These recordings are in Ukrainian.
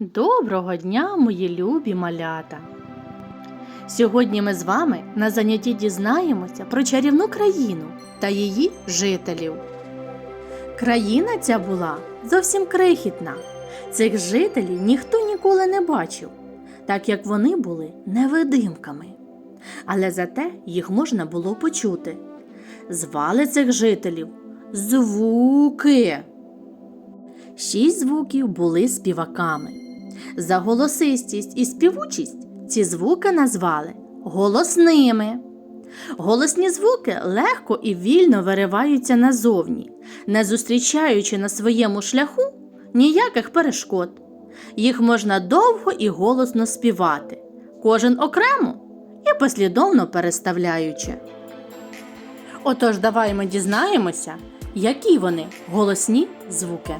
Доброго дня, мої любі малята! Сьогодні ми з вами на занятті дізнаємося про чарівну країну та її жителів. Країна ця була зовсім крихітна. Цих жителів ніхто ніколи не бачив, так як вони були невидимками. Але зате їх можна було почути. Звали цих жителів звуки. Шість звуків були співаками. За голосистість і співучість ці звуки назвали голосними. Голосні звуки легко і вільно вириваються назовні, не зустрічаючи на своєму шляху ніяких перешкод. Їх можна довго і голосно співати, кожен окремо і послідовно переставляючи. Отож, давай ми дізнаємося, які вони голосні звуки.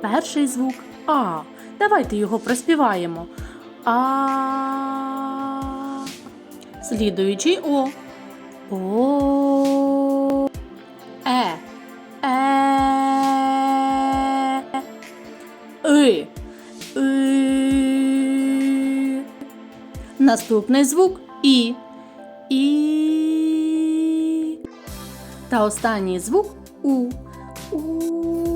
Перший звук А. Давайте його проспіваємо. А. Слідуючий О. О. Е. Е. И. И. Наступний звук І. І. Та останній звук У. У.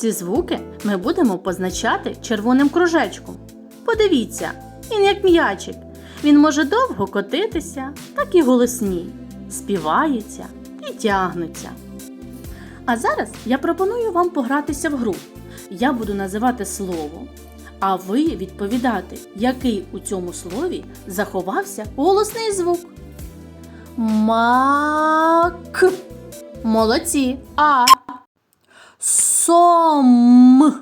Ці звуки ми будемо позначати червоним кружечком. Подивіться, він як м'ячик. Він може довго котитися, так і голосні, співається і тягнеться. А зараз я пропоную вам погратися в гру. Я буду називати слово, а ви відповідати, який у цьому слові заховався голосний звук. Мак. Молодці. А. Сом.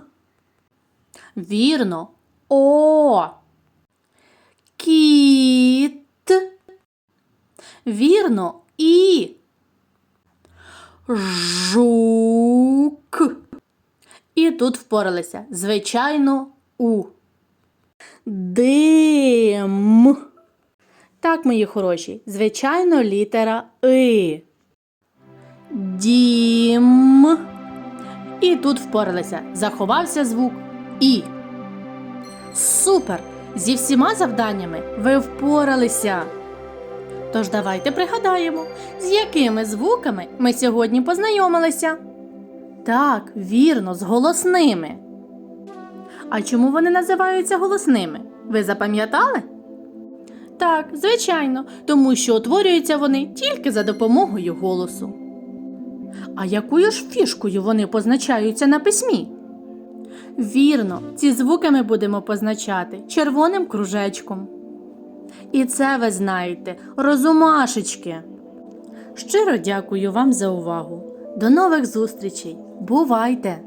Вірно. О. Кіт. Вірно. І. Жук. І тут впоралися. Звичайно, у. Дим. Так, мої хороші, звичайно, літера И. Дім. І тут впоралися. Заховався звук І. Супер! Зі всіма завданнями ви впоралися. Тож давайте пригадаємо, з якими звуками ми сьогодні познайомилися. Так, вірно, з голосними. А чому вони називаються голосними? Ви запам'ятали? Так, звичайно, тому що утворюються вони тільки за допомогою голосу. А якою ж фішкою вони позначаються на письмі? Вірно, ці звуки ми будемо позначати червоним кружечком. І це ви знаєте, розумашечки. Щиро дякую вам за увагу. До нових зустрічей. Бувайте!